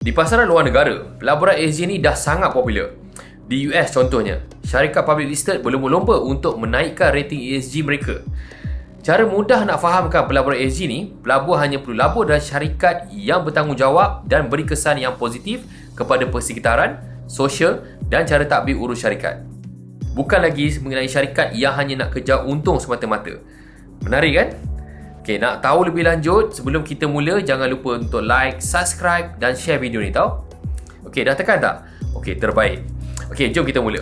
Di pasaran luar negara, pelaburan ESG ni dah sangat popular. Di US contohnya, syarikat public listed berlomba-lomba untuk menaikkan rating ESG mereka. Cara mudah nak fahamkan pelaburan ESG ni, pelabur hanya perlu labur dengan syarikat yang bertanggungjawab dan beri kesan yang positif kepada persekitaran, sosial dan cara takbir urus syarikat. Bukan lagi mengenai syarikat yang hanya nak kejar untung semata-mata. Menarik kan? Okay, nak tahu lebih lanjut, sebelum kita mula, jangan lupa untuk like, subscribe dan share video ni tau. Okay, dah tekan tak? Okay, terbaik. Okay, jom kita mula.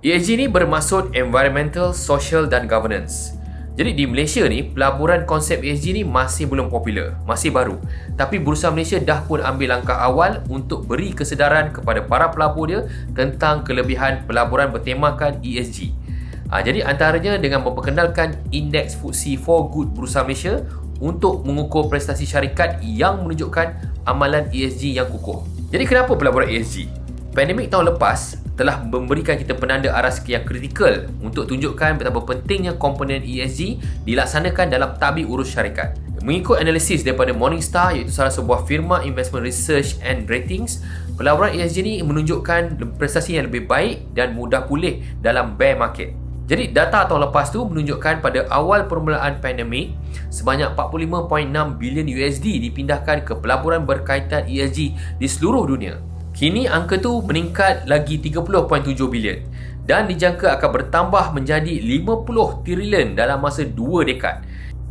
ESG ni bermaksud Environmental, Social dan Governance. Jadi di Malaysia ni, pelaburan konsep ESG ni masih belum popular, masih baru. Tapi Bursa Malaysia dah pun ambil langkah awal untuk beri kesedaran kepada para pelabur dia tentang kelebihan pelaburan bertemakan ESG. Ha, jadi antaranya dengan memperkenalkan Indeks FTSE4 Good Bursa Malaysia untuk mengukur prestasi syarikat yang menunjukkan amalan ESG yang kukuh. Jadi kenapa pelaburan ESG? Pandemik tahun lepas telah memberikan kita penanda arah yang kritikal untuk tunjukkan betapa pentingnya komponen ESG dilaksanakan dalam tabik urus syarikat. Mengikut analisis daripada Morningstar iaitu salah sebuah firma investment research and ratings, pelaburan ESG ini menunjukkan prestasi yang lebih baik dan mudah pulih dalam bear market. Jadi data tahun lepas tu menunjukkan pada awal permulaan pandemik sebanyak 45.6 bilion USD dipindahkan ke pelaburan berkaitan ESG di seluruh dunia. Kini angka tu meningkat lagi 30.7 bilion dan dijangka akan bertambah menjadi 50 trilion dalam masa 2 dekad.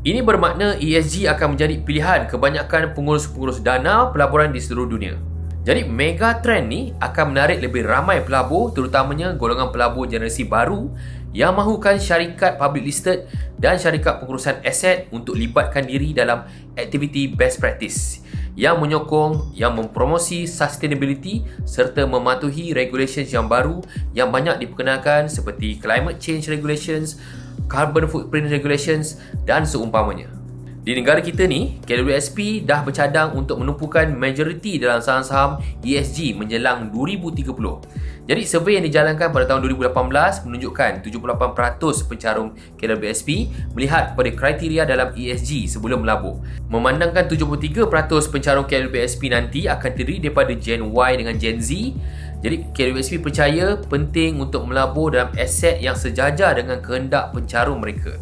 Ini bermakna ESG akan menjadi pilihan kebanyakan pengurus-pengurus dana pelaburan di seluruh dunia. Jadi mega trend ni akan menarik lebih ramai pelabur terutamanya golongan pelabur generasi baru yang mahukan syarikat public listed dan syarikat pengurusan aset untuk libatkan diri dalam aktiviti best practice yang menyokong yang mempromosi sustainability serta mematuhi regulations yang baru yang banyak diperkenalkan seperti climate change regulations, carbon footprint regulations dan seumpamanya. Di negara kita ni, KWSP dah bercadang untuk menumpukan majoriti dalam saham-saham ESG menjelang 2030. Jadi survey yang dijalankan pada tahun 2018 menunjukkan 78% pencarum KWSP melihat pada kriteria dalam ESG sebelum melabur. Memandangkan 73% pencarum KWSP nanti akan terdiri daripada Gen Y dengan Gen Z, jadi KWSP percaya penting untuk melabur dalam aset yang sejajar dengan kehendak pencarum mereka.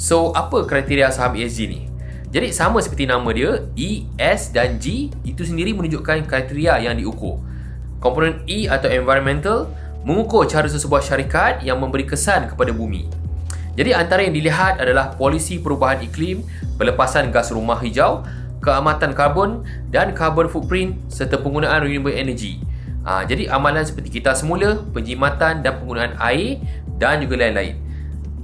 So, apa kriteria saham ESG ni? Jadi sama seperti nama dia, E, S dan G itu sendiri menunjukkan kriteria yang diukur. Komponen E atau environmental mengukur cara sesebuah syarikat yang memberi kesan kepada bumi. Jadi antara yang dilihat adalah polisi perubahan iklim, pelepasan gas rumah hijau, keamatan karbon dan carbon footprint serta penggunaan renewable energy. Ha, jadi amalan seperti kita semula, penjimatan dan penggunaan air dan juga lain-lain.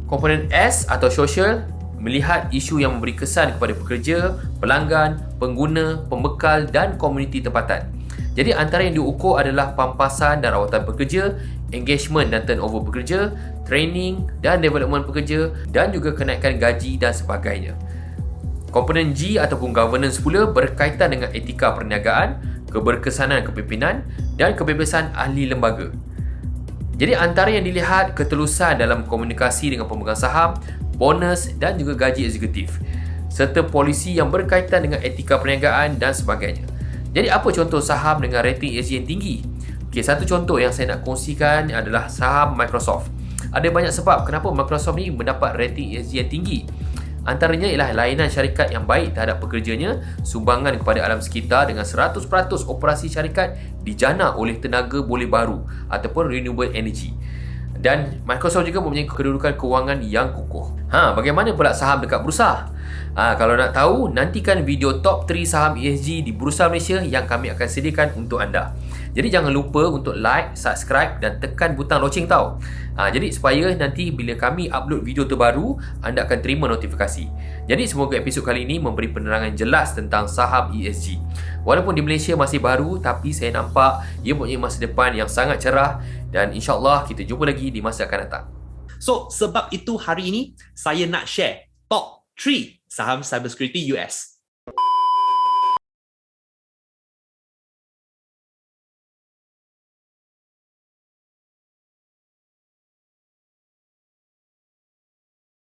Komponen S atau social melihat isu yang memberi kesan kepada pekerja, pelanggan, pengguna, pembekal dan komuniti tempatan. Jadi antara yang diukur adalah pampasan dan rawatan pekerja, engagement dan turnover pekerja, training dan development pekerja dan juga kenaikan gaji dan sebagainya. Komponen G ataupun governance pula berkaitan dengan etika perniagaan, keberkesanan kepimpinan dan kebebasan ahli lembaga. Jadi antara yang dilihat ketelusan dalam komunikasi dengan pemegang saham, bonus dan juga gaji eksekutif serta polisi yang berkaitan dengan etika perniagaan dan sebagainya. Jadi apa contoh saham dengan rating ESG yang tinggi? Okay, satu contoh yang saya nak kongsikan adalah saham Microsoft. Ada banyak sebab kenapa Microsoft ni mendapat rating ESG yang tinggi. Antaranya ialah layanan syarikat yang baik terhadap pekerjanya, sumbangan kepada alam sekitar dengan 100% operasi syarikat dijana oleh tenaga boleh baru ataupun renewable energy dan Microsoft juga mempunyai kedudukan kewangan yang kukuh. Ha, bagaimana pula saham dekat bursa? Ha, kalau nak tahu, nantikan video top 3 saham ESG di Bursa Malaysia yang kami akan sediakan untuk anda. Jadi jangan lupa untuk like, subscribe dan tekan butang loceng tau. Ha, jadi supaya nanti bila kami upload video terbaru, anda akan terima notifikasi. Jadi semoga episod kali ini memberi penerangan jelas tentang saham ESG. Walaupun di Malaysia masih baru, tapi saya nampak ia punya masa depan yang sangat cerah dan insyaAllah kita jumpa lagi di masa akan datang. So, sebab itu hari ini saya nak share top 3 saham cybersecurity US.